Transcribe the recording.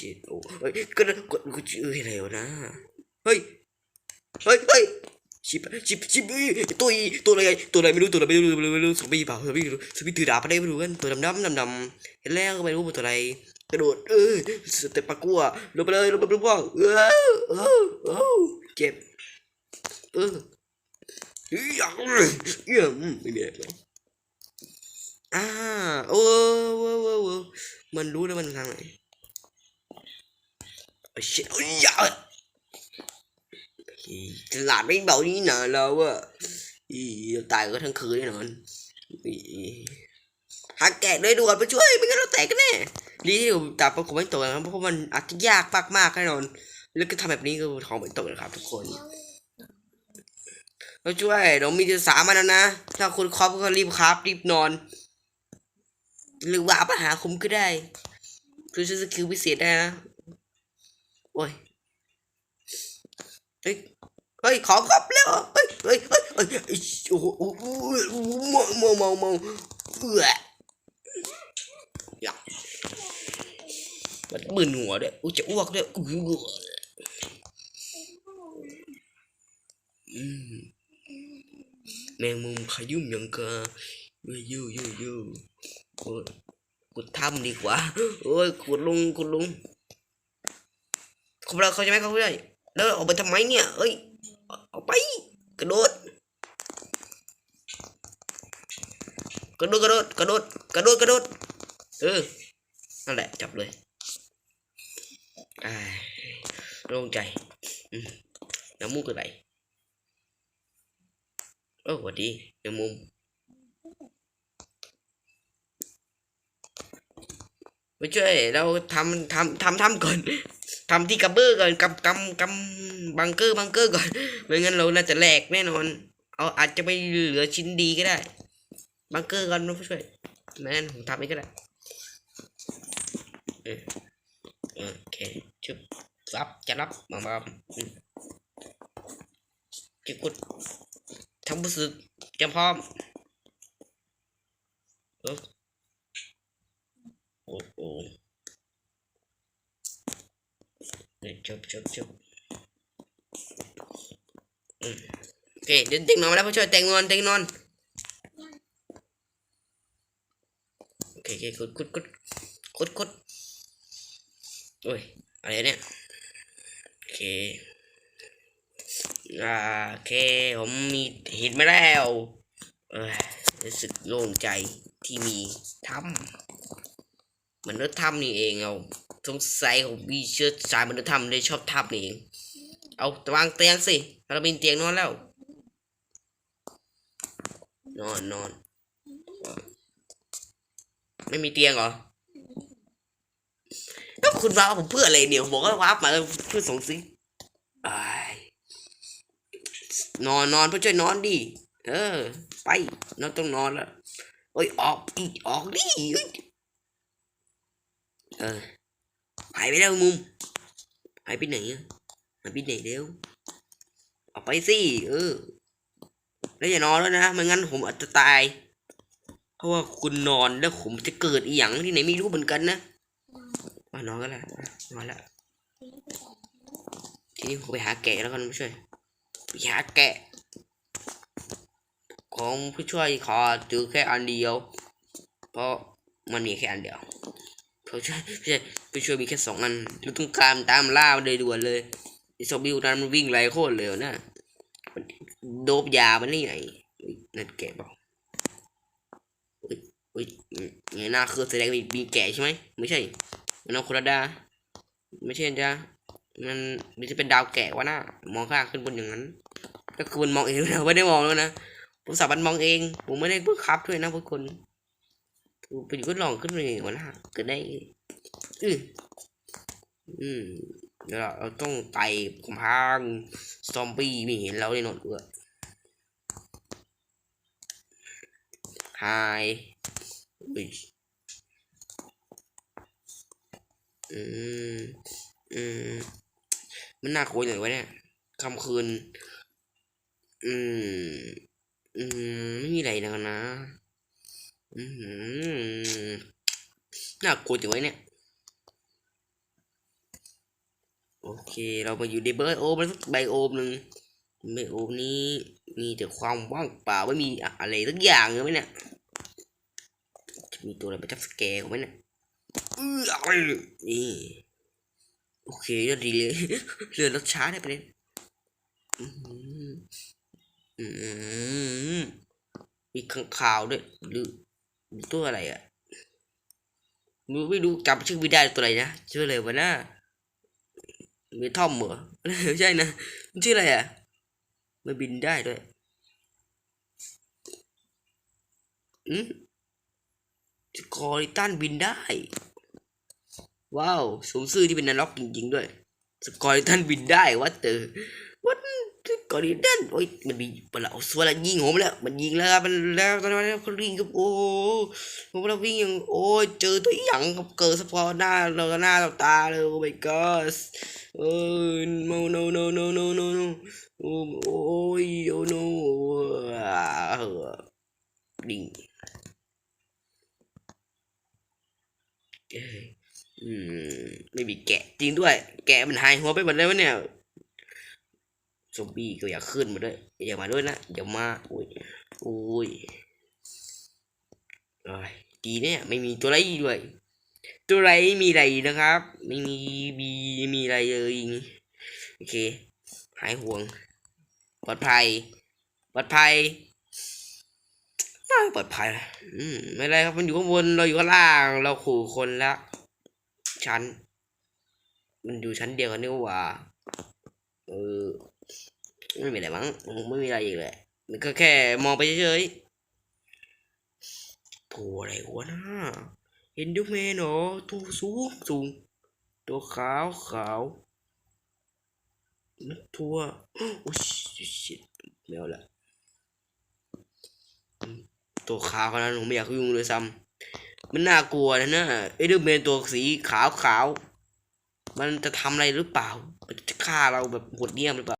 ชิตโอ้เฮ้ยก็กดกูชื่ออะไรวะนะเฮ้ยเฮ้ยเฮ้ยชิบชิบชิบเอ้ยตัวอีตัวอะไรตัวอะไรไม่รู้ตัวอะไรไม่รู้ไม่รู้ไม่รู้สบีเปล่าสบีไม่รู้สบีถือดาบอะไรไม่รู้กันตัวดำดำดำดำเห็นแล้วก็ไม่รู้มันตัวอะไรกระโดดเออสเต็ปปากัวลงไปเลยลงไปลงไปเออเออเออเจ็บเออเยอะเยเอ้ยมไม่เนี่ยอ่าโอ้โว้โว้โว้มันรู้แล้วมันทางไหน shit โอ้ยอย่าฉลาดไม่เบานี่นะเราอะอีตายก็ทั้งคืนแน่นอนอีหาแกะด้วยด่วนไปช่วยไม่งั้นเราแตกกันแน่ดีที่ผมตาประกบไม่ตกนะครับเพราะมันอาจจะยากมากๆแน่นอน แล้วก็ทำแบบนี้ก็ของไม่ตกนะครับ ทุกคนเราช่วยเรามีสามอันแล้วนะ ถ้าคุณครอบก็รีบครับ รีบนอน หรือว่าปัญหาคุ้มก็ได้คือใช้สกิลพิเศษได้นะ โอ้ยเฮ้ยเฮ้ยขอครับเร็วเฮ้ยเฮ้ยเฮ้ยเฮ้ยโอ้โหโอ้โหเมาเมาเมาเมาเอืออยากมันมึนหัวด้วยอู้จะอ้วกด้วยอู้หูอืมแมงมุมขยุ่มยังกะเฮ้ยยูยูยูโอ้ยขุดถ้ำดีกว่า โอ้ยขุดลงขุดลง เขาเราเขาใช่ไหมเขาได้แล้วออกไปทำไมเนี่ยเอ้ยออกไป กระโดด กระโดดกระโดดกระโดดกระโดดกระโดดเออนั่นแหละจับเลยอ่าโล่งใจน้ำมูกคือไหลโอ้สวัสดีน้ำมุมไม่ช่วยเราทำทำทำทำก่อน ทำที่กระเบื้อก่อนกับกำกำบังเกอร์บังเกอร์ก่อนไม่งั้นเราน่าจะแหลกแน่นอน เอาอาจจะไม่เหลือชิ้นดีก็ได้ บังเกอร์ก่อนนะผู้ช่วยแม่นผมทำเองก็ได้โอเคชุบรับจะรับมามาอืมจะกดทำรู้สึกเตรียมพร้อมเออโอ้โห เนี่ยจบจบจบอืมโอเคเดี๋ยวเต็งนอนมาแล้วผู้ช่วยเต็งนอนเต็งนอนโอเคโอเคกดกดกดกดกดโอ้ยอะไรเนี่ยโอเคอ่าโอเคผมมีเห็นมาแล้วเออรู้สึกโล่งใจที่มีถ้ำมนุษย์ถ้ำนี่เองเอา สงสัยของมีเชื้อสายมนุษย์ถ้ำเลยชอบถ้ำนี่เองเอาวางเตียงสิเราเป็นเตียงนอนแล้ว นอนนอน ไม่มีเตียงเหรอแล้วคุณว้าผมเพื่ออะไรเนี่ยผมบอกว่าว้ามาเพื่อส่งสิอ้ายนอนนอนเพื่อช่วยนอนดิเออ ไปนอนต้องนอนแล้วโอ้ยออกอีกออกดิเออ หายไปแล้วมุมหายไปไหนอะหายไปไหนเร็วออกไปสิเออ แล้วอย่านอนแล้วนะไม่งั้นผมอาจจะตาย เพราะว่าคุณนอนแล้วผมจะเกิดอีหยังที่ไหนไม่รู้เหมือนกันนะมานอนกันละนอนละทีนี้ผมไปหาแกะแล้วกันผู้ช่วยไปหาแกะ ของผู้ช่วยขอถือแค่อันเดียว เพราะมันมีแค่อันเดียว ผู้ช่วยผู้ช่วยผู้ช่วยมีแค่สองอันเราต้องการตามล่ามันเลยด่วนเลยไอซอมบี้นั้นมันวิ่งไล่โคตรเร็วนะโดบยามันนี่ไงนั่นแกะบอกอุ้ยเงยหน้าคือแสดงมีมีแก่ใช่ไหมไม่ใช่มันเอาคนละดา ไม่ใช่จ้ามันมันจะเป็นดาวแก่วะน่ามองข้างขึ้นบนอย่างนั้น ก็คือมันมองเองนะไม่ได้มองแล้วนะผมสามันมองเอง ผมไม่ได้เพิ่งคับด้วยนะทุกคน ผมไปดูก็ลองขึ้นไปวะน่เกิดได้ อืมอืมเดี๋ยวเราต้องไต่กำแพงซอมบี้ไม่เห็นเราเลยนอนด้วยไฮอุ้ยอืมอืมมันน่ากลัวอย่างไรวะเนี่ยคำคืน อืม อืม ไม่มีอะไรนะนะ น่ากลัวจังไว้เนี่ย โอเค เรามาอยู่ในเบอร์โอมแล้วสักไบโอมหนึ่งไบโอมนี้มีแต่ความว่างเปล่าไม่มีอะไรสักอย่างเลยไหมเนี่ยจะมีตัวอะไรมาจับสแกร์ไหมเนี่ยออเอนี่โอเคเลือดดีเลยเลือดรถช้าได้ไปเด็นอื้อหืออืมมีข้างข่าวด้วยหรือ ตัวอะไรอะไม่รู้ไม่รู้จำชื่อไม่ได้ตัวอะไรนะชื่ออะไรวะน่ามีท่อมเหรอไม่ใช่นะมันชื่ออะไรอะมันบินได้ด้วยอืมสกอริตันบินได้ ว้าวสมซื่อที่เป็นนรกจริงๆด้วย สกอริตันบินได้วัดเตอ ดสกอริตันโอ้ยมันมีปลาเอาสวรรค์ยิงผมแล้ว มันยิงแล้วมันแล้วตอนนั้นเขาวิ่งกับโอ้ผมเราวิ่งอย่างโอ้ยเจอตัวอย่างกับเกิดสปอร์หน้าเราหน้าเราตาเลยโอ้ my god เออ no no no no no no no โอ้โอ้ยโอ้ no ดิ่งอืมไม่มีแกะจริงด้วย แกะมันหายหัวไปหมดเลยวะเนี่ย อมบี้ก็อยากขึ้นมาด้วย อย่ามาด้วยนะอย่ามาโอ้ยโอ้ยเอ้ยดีเนี่ยไม่มีตัวไรด้วย ตัวไรไม่มีอะไรนะครับ ไม่มีบีมีอะไรเลยโอเคหายห่วง ปลอดภัย ปลอดภัยปลอดภัยอืมไม่เป็นไรครับมันอยู่ข้างบนเราอยู่ข้างล่าง เราขู่คนละชั้น มันอยู่ชั้นเดียวกันนี่หว่าเออ ไม่มีอะไรมั้งไม่มีอะไรอีกแหละมันก็แค่มองไปเฉยๆตัวอะไรวะน่าเห็นดูแมนเหรอตัวสูงสูง ตัวขาวขาวนักทัวโอ้ชิชิไม่เอาละตัวขาวขนาดนั้นผมไม่อยากยุ่งเลยซ้ำมันน่ากลัวนะนะไอ้ดูแมนตัวสีขาวขาวมันจะทำอะไรหรือเปล่า มันจะฆ่าเราแบบโหดเยี่ยมหรือเปล่า